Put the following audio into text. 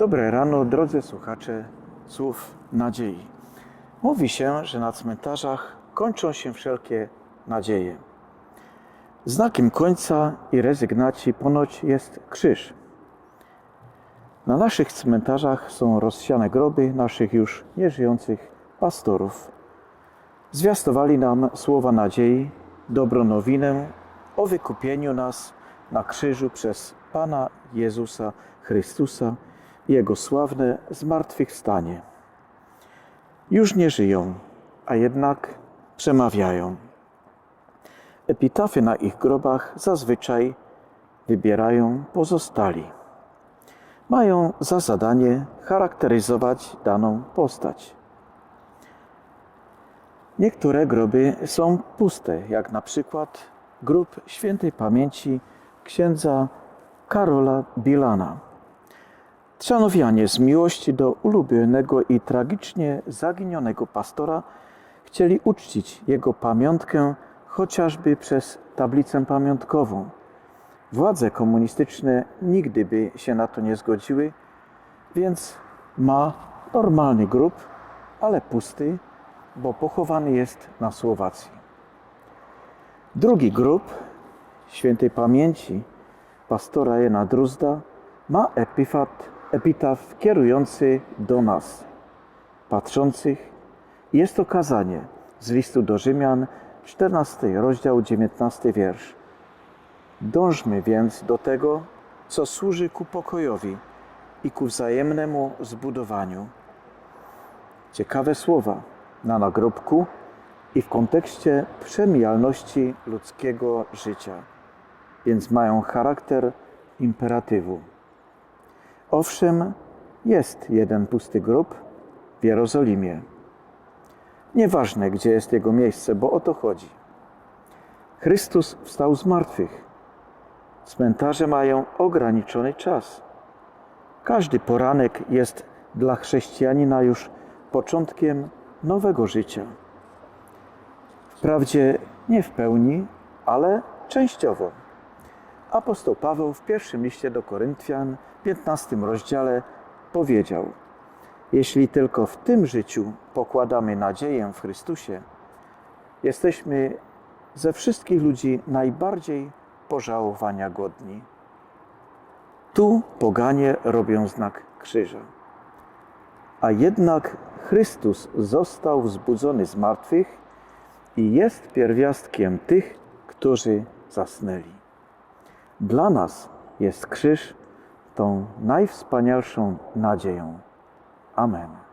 Dobre rano, drodzy słuchacze słów nadziei. Mówi się, że na cmentarzach kończą się wszelkie nadzieje. Znakiem końca i rezygnacji ponoć jest krzyż. Na naszych cmentarzach są rozsiane groby naszych już nieżyjących pastorów. Zwiastowali nam słowa nadziei, dobrą nowinę o wykupieniu nas na krzyżu przez Pana Jezusa Chrystusa Jego sławne zmartwychwstanie. Już nie żyją, a jednak przemawiają. Epitafy na ich grobach zazwyczaj wybierają pozostali. Mają za zadanie charakteryzować daną postać. Niektóre groby są puste, jak na przykład grób świętej pamięci księdza Karola Bilana. Trzanowianie z miłości do ulubionego i tragicznie zaginionego pastora chcieli uczcić jego pamiątkę chociażby przez tablicę pamiątkową. Władze komunistyczne nigdy by się na to nie zgodziły, więc ma normalny grób, ale pusty, bo pochowany jest na Słowacji. Drugi grób świętej pamięci pastora Jana Druzda ma epifat, epitaf kierujący do nas, patrzących. Jest to kazanie z listu do Rzymian, 14 rozdział, 19 wiersz. Dążmy więc do tego, co służy ku pokojowi i ku wzajemnemu zbudowaniu. Ciekawe słowa na nagrobku i w kontekście przemijalności ludzkiego życia, więc mają charakter imperatywu. Owszem, jest jeden pusty grób w Jerozolimie. Nieważne, gdzie jest jego miejsce, bo o to chodzi. Chrystus wstał z martwych. Cmentarze mają ograniczony czas. Każdy poranek jest dla chrześcijanina już początkiem nowego życia. Wprawdzie nie w pełni, ale częściowo. Apostoł Paweł w pierwszym liście do Koryntian, 15 rozdziale, powiedział: Jeśli tylko w tym życiu pokładamy nadzieję w Chrystusie, jesteśmy ze wszystkich ludzi najbardziej pożałowania godni. Tu poganie robią znak krzyża. A jednak Chrystus został wzbudzony z martwych i jest pierwiastkiem tych, którzy zasnęli. Dla nas jest krzyż tą najwspanialszą nadzieją. Amen.